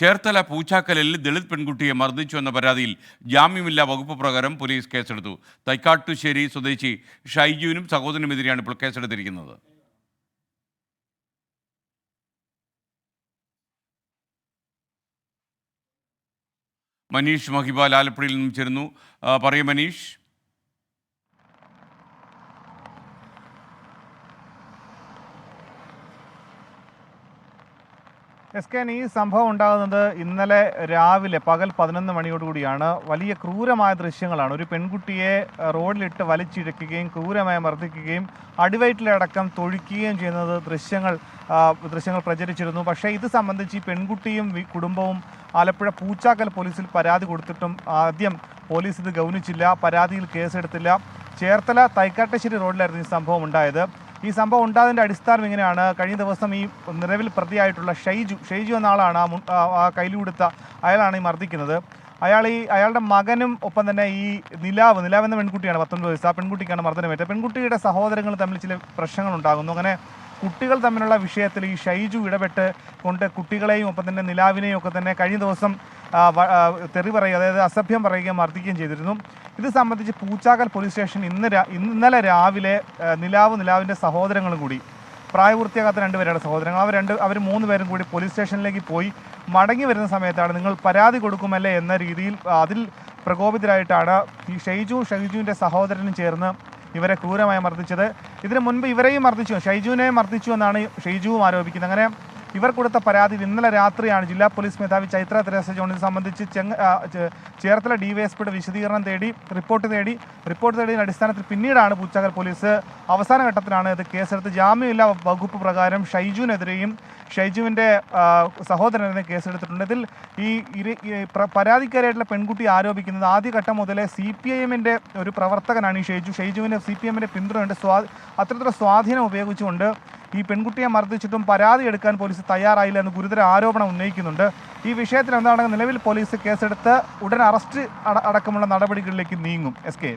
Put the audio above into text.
ചേർത്തല പൂച്ചാക്കലിൽ ദളിത് പെൺകുട്ടിയെ മർദ്ദിച്ചു എന്ന പരാതിയിൽ ജാമ്യമില്ലാ വകുപ്പ് പ്രകാരം പോലീസ് കേസെടുത്തു. തൈക്കാട്ടുശ്ശേരി സ്വദേശി ഷൈജുവിനും സഹോദരനുമെതിരെയാണ് ഇപ്പോൾ കേസെടുത്തിരിക്കുന്നത്. മനീഷ് മഹിബാൽ ആലപ്പുഴയിൽ നിന്നും ചേരുന്നു. പറയൂ മനീഷ്. എസ് കെ ഈ സംഭവം ഉണ്ടാകുന്നത് ഇന്നലെ രാവിലെ പകൽ പതിനൊന്ന് മണിയോടുകൂടിയാണ് വലിയ ക്രൂരമായ ദൃശ്യങ്ങളാണ്. ഒരു പെൺകുട്ടിയെ റോഡിലിട്ട് വലിച്ചിഴക്കുകയും ക്രൂരമായി മർദ്ദിക്കുകയും അടിവയറ്റിലടക്കം തൊഴിക്കുകയും ചെയ്യുന്നത് ദൃശ്യങ്ങൾ ദൃശ്യങ്ങൾ പ്രചരിച്ചിരുന്നു. പക്ഷേ ഇത് സംബന്ധിച്ച് ഈ പെൺകുട്ടിയും കുടുംബവും ആലപ്പുഴ പൂച്ചാക്കൽ പോലീസിൽ പരാതി കൊടുത്തിട്ടും ആദ്യം പോലീസ് ഇത് ഗൗനിച്ചില്ല പരാതിയിൽ കേസെടുത്തില്ല. ചേർത്തല തൈക്കാട്ടശ്ശേരി റോഡിലായിരുന്നു ഈ സംഭവം ഉണ്ടായത്. ഈ സംഭവം ഉണ്ടായതിന്റെ അടിസ്ഥാനം ഇങ്ങനെയാണ്. കഴിഞ്ഞ ദിവസം ഈ നിലവിൽ പ്രതിയായിട്ടുള്ള ഷൈജു ഷൈജു എന്ന ആളാണ് ആ കയ്യിൽ കൊടുത്ത അയാളാണ് ഈ മർദ്ദിക്കുന്നത്. അയാൾ ഈ അയാളുടെ മകനും ഒപ്പം തന്നെ ഈ നിലാവ് നിലാവ് എന്ന പെൺകുട്ടിയാണ് പത്തൊൻപത് വയസ്സ്. ആ പെൺകുട്ടിക്കാണ് മർദ്ദനമേറ്റ പെൺകുട്ടിയുടെ സഹോദരങ്ങൾ തമ്മിൽ ചില പ്രശ്നങ്ങൾ ഉണ്ടാകുന്നു അങ്ങനെ കുട്ടികൾ തമ്മിലുള്ള വിഷയത്തിൽ ഈ ഷൈജു ഇടപെട്ട് കൊണ്ട് കുട്ടികളെയും ഒപ്പം തന്നെ നിലാവിനെയും ഒക്കെ തന്നെ കഴിഞ്ഞ ദിവസം തെറി പറയുക അതായത് അസഭ്യം പറയുകയും മർദ്ദിക്കുകയും ചെയ്തിരുന്നു. ഇത് സംബന്ധിച്ച് പൂച്ചാക്കൽ പോലീസ് സ്റ്റേഷൻ ഇന്ന് ഇന്നലെ രാവിലെ നിലാവ് നിലാവിന്റെ സഹോദരങ്ങളും കൂടി പ്രായപൂർത്തിയാകാത്ത രണ്ടുപേരുടെ സഹോദരങ്ങൾ. അവർ രണ്ട് അവർ മൂന്ന് പേരും കൂടി പോലീസ് സ്റ്റേഷനിലേക്ക് പോയി മടങ്ങി വരുന്ന സമയത്താണ് നിങ്ങൾ പരാതി കൊടുക്കുമല്ലേ എന്ന രീതിയിൽ അതിൽ പ്രകോപിതരായിട്ടാണ് ഈ ഷൈജു ഷൈജുവിന്റെ സഹോദരനും ചേർന്ന് ഇവരെ ക്രൂരമായി മർദ്ദിച്ചത്. ഇതിനു മുൻപ് ഇവരെയും മർദ്ദിച്ചു. ഷൈജുവിനെ മർദ്ദിച്ചു എന്നാണ് ഷൈജുവും ആരോപിക്കുന്നത്. അങ്ങനെ ഇവർ കൊടുത്ത പരാതി ഇന്നലെ രാത്രിയാണ് ജില്ലാ പോലീസ് മേധാവി ചൈത്ര തെരേസ ജോൺ സംബന്ധിച്ച് ചെങ്ങ ആ, ചെ- ചേർത്തല ഡിവൈഎസ്പിയുടെ വിശദീകരണം തേടി റിപ്പോർട്ട് തേടി റിപ്പോർട്ട് തേടിയതിന്റെ അടിസ്ഥാനത്തിൽ പിന്നീടാണ് പൂച്ചകൽ പോലീസ് അവസാന ഘട്ടത്തിലാണ് ഇത് കേസെടുത്ത് ജാമ്യമില്ലാ വകുപ്പ് പ്രകാരം ഷൈജുവിനെതിരെയും ഷൈജുവിന്റെ സഹോദരനെതിരെ കേസെടുത്തിട്ടുണ്ട്. ഇതിൽ ഈ പരാതിക്കാരായിട്ടുള്ള പെൺകുട്ടി ആരോപിക്കുന്നത് ആദ്യഘട്ടം മുതലേ സി പി ഐ എമ്മിന്റെ ഒരു പ്രവർത്തകനാണ് ഈ ഷൈജു. ഷൈജുവിന്റെ സി പി എമ്മിന്റെ പിന്തുണയുണ്ട്. സ്വാ അത്തരത്തിലുള്ള സ്വാധീനം ഉപയോഗിച്ചുകൊണ്ട് ഈ പെൺകുട്ടിയെ മർദ്ദിച്ചിട്ടും പരാതി എടുക്കാൻ പോലീസ് തയ്യാറായില്ല എന്ന് ഗുരുതര ആരോപണം ഉന്നയിക്കുന്നുണ്ട്. ഈ വിഷയത്തിൽ എന്താണ് നിലവിൽ പോലീസ് കേസെടുത്ത് ഉടൻ അറസ്റ്റ് അടക്കമുള്ള നടപടികളിലേക്ക് നീങ്ങും. S K